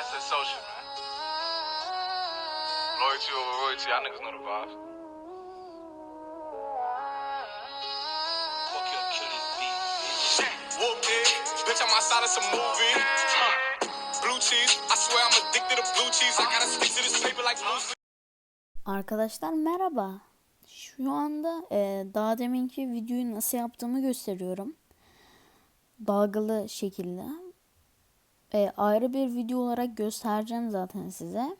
that's that social, man. Loyalty over royalty, y'all niggas know the vibes. Fuck your kill this beat, bitch. Whoop it, bitch, I'm outside of some movie. Huh. Blue cheese, I swear I'm addicted to blue cheese. I gotta stick to this paper like blue. Arkadaşlar merhaba. Şu anda e, daha deminki videoyu nasıl yaptığımı gösteriyorum. Dalgalı şekilde. E, ayrı bir video olarak göstereceğim zaten size.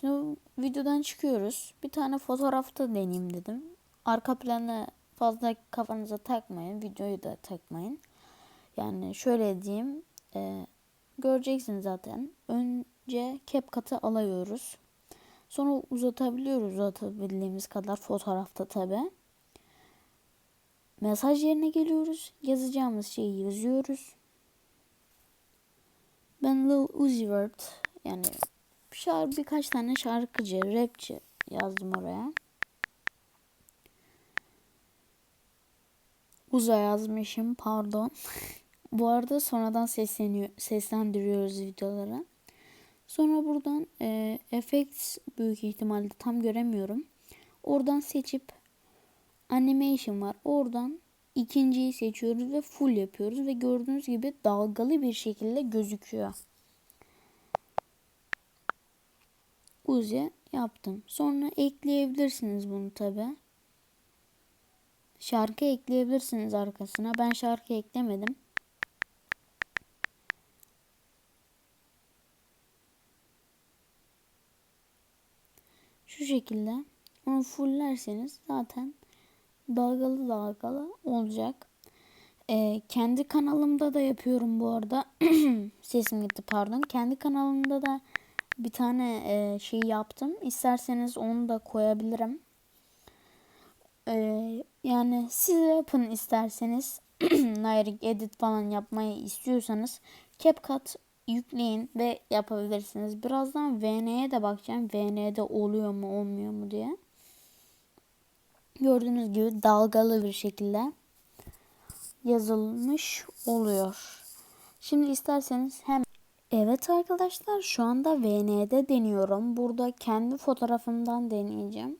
Şimdi videodan çıkıyoruz. Bir tane fotoğrafta deneyeyim dedim. Arka planı fazla kafanıza takmayın. Videoyu da takmayın. Yani şöyle diyeyim. E, göreceksiniz zaten. Önce CapCut'ı alıyoruz. Sonra uzatabiliyoruz uzatabildiğimiz kadar fotoğrafta tabi. Mesaj yerine geliyoruz. Yazacağımız şeyi yazıyoruz. Ben Lil Uzi Vert yani şarkı birkaç tane şarkıcı, rapçi yazdım oraya. Uza yazmışım pardon. Bu arada sonradan sesleniyor, seslendiriyoruz videoları. Sonra buradan e, effects büyük ihtimalle tam göremiyorum. Oradan seçip animation var. Oradan ikinciyi seçiyoruz ve full yapıyoruz ve gördüğünüz gibi dalgalı bir şekilde gözüküyor. Uzi yaptım. Sonra ekleyebilirsiniz bunu tabi. Şarkı ekleyebilirsiniz arkasına. Ben şarkı eklemedim. Şu şekilde onu fulllerseniz zaten dalgalı dalgalı olacak. Ee, kendi kanalımda da yapıyorum bu arada. Sesim gitti pardon. Kendi kanalımda da bir tane e, şey yaptım. İsterseniz onu da koyabilirim. Ee, yani siz yapın isterseniz. Ayrı edit falan yapmayı istiyorsanız CapCut yükleyin ve yapabilirsiniz. Birazdan VN'ye de bakacağım. VN'de oluyor mu olmuyor mu diye. Gördüğünüz gibi dalgalı bir şekilde yazılmış oluyor. Şimdi isterseniz hem Evet arkadaşlar şu anda VN'de deniyorum. Burada kendi fotoğrafımdan deneyeceğim.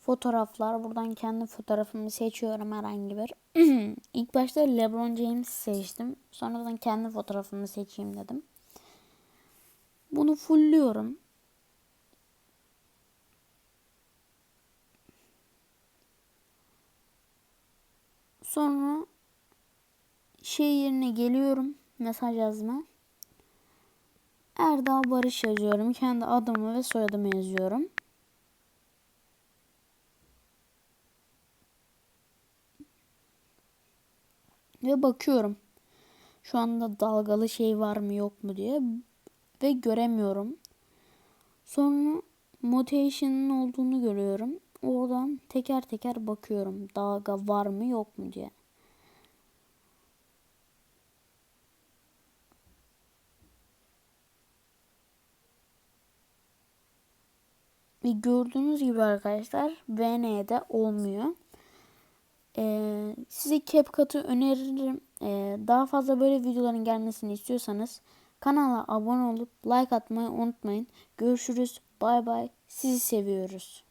Fotoğraflar. Buradan kendi fotoğrafımı seçiyorum herhangi bir. İlk başta LeBron James seçtim. Sonradan kendi fotoğrafımı seçeyim dedim. Bunu fullüyorum. Sonra şey yerine geliyorum. Mesaj yazma. Erdal Barış yazıyorum. Kendi adımı ve soyadımı yazıyorum. Ve bakıyorum. Şu anda dalgalı şey var mı yok mu diye. Ve göremiyorum. Sonra motivation'ın olduğunu görüyorum. Oradan teker teker bakıyorum. Dalga var mı yok mu diye. Ve gördüğünüz gibi arkadaşlar VN'de olmuyor. Ee, size CapCut'ı öneririm. Ee, daha fazla böyle videoların gelmesini istiyorsanız kanala abone olup like atmayı unutmayın. Görüşürüz. Bay bay. Sizi seviyoruz.